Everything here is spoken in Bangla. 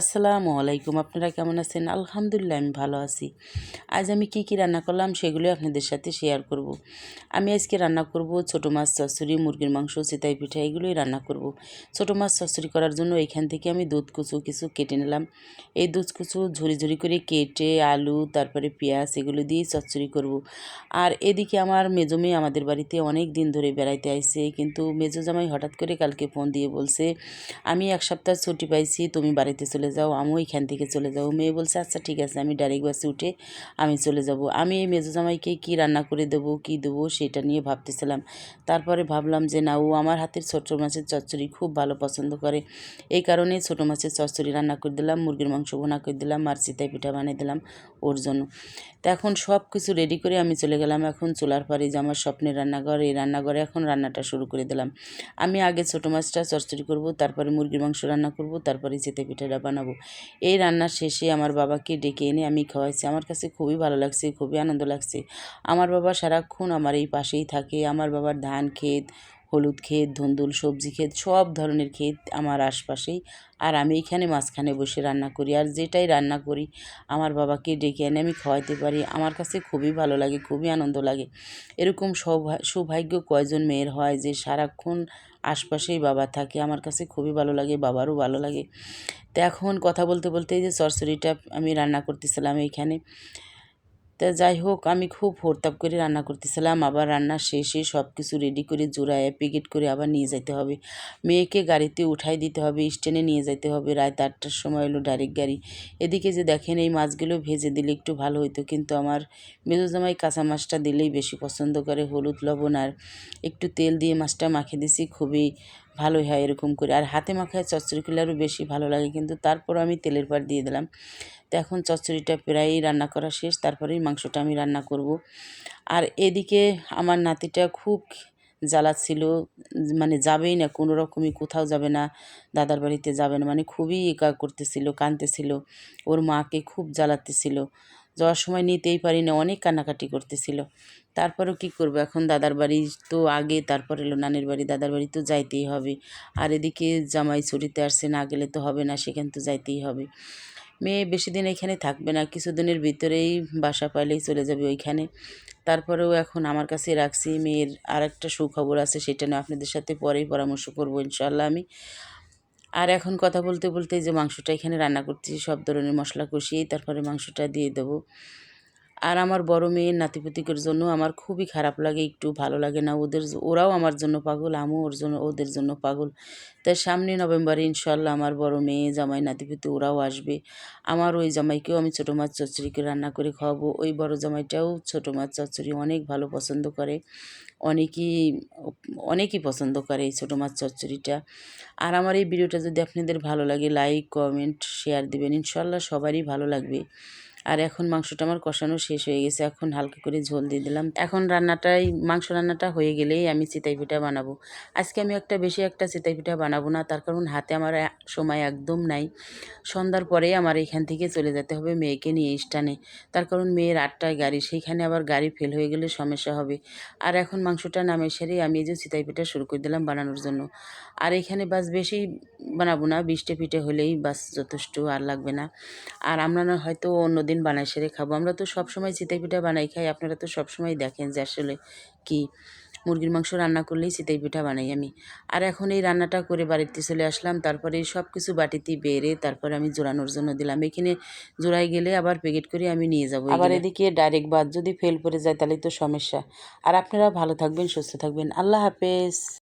আসসালামু আলাইকুম, আপনারা কেমন আছেন আলহামদুলিল্লাহ, আমি ভালো আছি আজ আমি কি কি রান্না করলাম সেগুলো আপনাদের সাথে শেয়ার করব। আমি আজকে রান্না করব ছোটো মাছ, চচ্চড়ি, মুরগির মাংস, চিতাই পিঠা, এগুলোই রান্না করব। ছোটো মাছ, চচ্চড়ি করার জন্য এখান থেকে আমি দুধ কুচু কিছু কেটে নিলাম এই দুধ কুচু ঝুরি ঝুরি করে কেটে আলু, তারপরে পেঁয়াজ এগুলো দিয়ে চচ্চড়ি করব। আর এদিকে আমার মেজো মেয়ে আমাদের বাড়িতে অনেক দিন ধরে বেড়াইতে আইছে, কিন্তু মেজো জামাই হঠাৎ করে কালকে ফোন দিয়ে বলছে, আমি এক সপ্তাহ ছুটি পাইছি, তুমি বাড়িতে চলে যাও, আমিও এখান থেকে চলে যাব। মেয়ে বলছে আচ্ছা ঠিক আছে, আমি ডাইরেক্ট বাসে উঠে আমি চলে যাব। আমি এই মেজো জামাইকে কী রান্না করে দেবো, কী দেবো, সেটা নিয়ে ভাবতেছিলাম। তারপরে ভাবলাম যে, না, ও আমার হাতের ছোট মাছের চচ্চড়ি খুব ভালো পছন্দ করে। এই কারণে ছোট মাছের চচ্চড়ি রান্না করে দিলাম, মুরগির মাংস বোনা করে দিলাম, আর চিতাই পিঠা বানিয়ে দিলাম ওর জন্য। তো এখন সব কিছু রেডি করে আমি চলে গেলাম। এখন চুলার পাড়ে যে আমার স্বপ্নের রান্নাঘর, এই রান্নাঘরে এখন রান্নাটা শুরু করে দিলাম। আমি আগে ছোট মাছটা চচ্চড়ি করব, তারপরে মুরগির মাংস রান্না করব, তারপরে চিতে পিঠাটা বানাবো। এই রান্নার শেষে আমার বাবাকে ডেকে এনে আমি খাওয়াইছি। আমার কাছে খুবই ভালো লাগছে, খুবই আনন্দ লাগছে। আমার বাবা সারাক্ষণ আমার এই পাশেই থাকে। আমার বাবার ধান, ক্ষেত হলুদ ক্ষেত, ধুন্দুল, সবজি ক্ষেত, সব ধরনের ক্ষেত আমার আশপাশেই। আর আমি এখানে মাঝখানে বসে রান্না করি। আর যেটাই রান্না করি, আমার বাবাকে ডেকে এনে আমি খাওয়াইতে পারি। আমার কাছে খুবই ভালো লাগে, খুবই আনন্দ লাগে। এরকম সৌভাগ্য কয়জন মেয়ের হয় যে সারাক্ষণ আশপাশেই বাবা থাকে। আমার কাছে খুবই ভালো লাগে, বাবারও ভালো লাগে। তো এখন কথা বলতে বলতে এই যে সরসরিটা আমি রান্না করতেছিলাম এইখানে তা যাই হোক, আমি খুব হরতাপ করে রান্না করতেছিলাম। আবার রান্না শেষে সব কিছু রেডি করে জোড়ায় প্যাকেট করে আবার নিয়ে যেতে হবে। মেয়েকে গাড়িতে উঠাই দিতে হবে, স্ট্যান্ডে নিয়ে যেতে হবে। রাত আটটার সময় হলো ডাইরেক্ট গাড়ি। এদিকে যে দেখেন, এই মাছগুলো ভেজে দিলে একটু ভালো হইতো। কিন্তু আমার মেজোজামাই কাঁচা মাছটা দিলেই বেশি পছন্দ করে। হলুদ, লবণ আর একটু তেল দিয়ে মাছটা মাখিয়ে দিছি, খুবই ভালোই হয় এরকম করে। আর হাতে মাখায় চচ্চড়ি করলে আরও বেশি ভালো লাগে। কিন্তু তারপর আমি তেলের পার দিয়ে দিলাম। তো এখন চচ্চড়িটা প্রায়ই রান্না করা শেষ, তারপরেই মাংসটা আমি রান্না করব। আর এদিকে আমার নাতিটা খুব জ্বালাচ্ছিল মানে যাবেই না, কোনো রকমই কোথাও যাবে না, দাদার বাড়িতে যাবে না মানে খুবই একা করতেছিল, কাঁদতেছিল, ওর মাকে খুব জ্বালাতেছিল, যাওয়ার সময় নিতেই পারি না, অনেক কান্নাকাটি করতেছিল। তারপরেও কি করব, এখন দাদার বাড়ি তো আগে, তারপর এলো নানের বাড়ি, দাদার বাড়ি তো যাইতেই হবে। আর এদিকে জামাই ছুটিতে আসছে, না গেলে তো হবে না, সেখানে তো যাইতেই হবে। মেয়ে বেশি দিন এখানে থাকবে না, কিছুদিনের ভিতরেই বাসা পাইলেই চলে যাবে ওইখানে। তারপরেও এখন আমার কাছে রাখছি মেয়ের আর একটা সুখবর আছে, সেটা নিয়ে আপনাদের সাথে পরেই পরামর্শ করব ইনশাল্লাহ আমি। আর এখন কথা বলতে বলতে যে মাংসটা এখানে রান্না করছি, সব ধরনের মশলা কষিয়েই তারপরে মাংসটা দিয়ে দেবো। আর আমার বড় মেয়ের নাতিপুতিকের জন্য আমার খুবই খারাপ লাগে, একটু ভালো লাগে না। ওদের ওরাও আমার জন্য পাগল, আমিও ওর জন্য, ওদের জন্য পাগল। তাই সামনে নভেম্বরে ইনশাল্লাহ আমার বড় মেয়ে, জামাই, নাতিপুতি ওরাও আসবে। আমার ওই জামাইকেও আমি ছোটো মাছ চচ্চড়িকে রান্না করে খাওয়াবো। ওই বড় জামাইটাও ছোটো মাছ চচ্চড়ি অনেক ভালো পছন্দ করে। অনেকই অনেকই পছন্দ করে এই ছোটো মাছ চচ্চড়িটা। আর আমার এই ভিডিওটা যদি আপনাদের ভালো লাগে, লাইক, কমেন্ট, শেয়ার দেবেন। ইনশাল্লাহ সবারই ভালো লাগবে। আর এখন মাংসটা আমার কষানো শেষ হয়ে গেছে, এখন হালকা করে ঝোল দিয়ে দিলাম। এখন রান্নাটাই, মাংস রান্নাটা হয়ে গেলেই আমি চিতাই পিঠা বানাবো। আজকে আমি একটা বেশি একটা চিতাই পিঠা বানাবো না, তার কারণ হাতে আমার সময় একদম নাই। সন্ধ্যার পরেই আমার এখান থেকে চলে যেতে হবে মেয়েকে নিয়ে স্টানে তার কারণ মেয়ের আটটায় গাড়ি, সেইখানে আবার গাড়ি ফেল হয়ে গেলে সমস্যা হবে। আর এখন মাংসটা নামে সেরে আমি এই যে চিতাই পিঠা শুরু করে দিলাম বানানোর জন্য। আর এখানে বাস বেশি বানাবো না বিশটে পিঠে হলেই বাস যথেষ্ট আর লাগবে না। আর আমরা হয়তো অন্যদিন দিন বানাই সেরে খাব। আমরা তো সবসময় চিতাই পিঠা বানাই খাই। আপনারা তো সবসময় দেখেন যে আসলে কি মুরগির মাংস রান্না করলেই চিতাই পিঠা বানাই আমি। আর এখন এই রান্নাটা করে বাড়িতে চলে আসলাম। তারপরে সব কিছু বাটিতে বেড়ে তারপরে আমি জোড়ানোর জন্য দিলাম। এখানে জোড়াই গেলে আবার প্যাকেট করে আমি নিয়ে যাব আবার এদিকে ডাইরেক্ট বাদ যদি ফেল পড়ে যায় তাহলে তো সমস্যা। আর আপনারা ভালো থাকবেন, সুস্থ থাকবেন। আল্লাহ হাফেজ।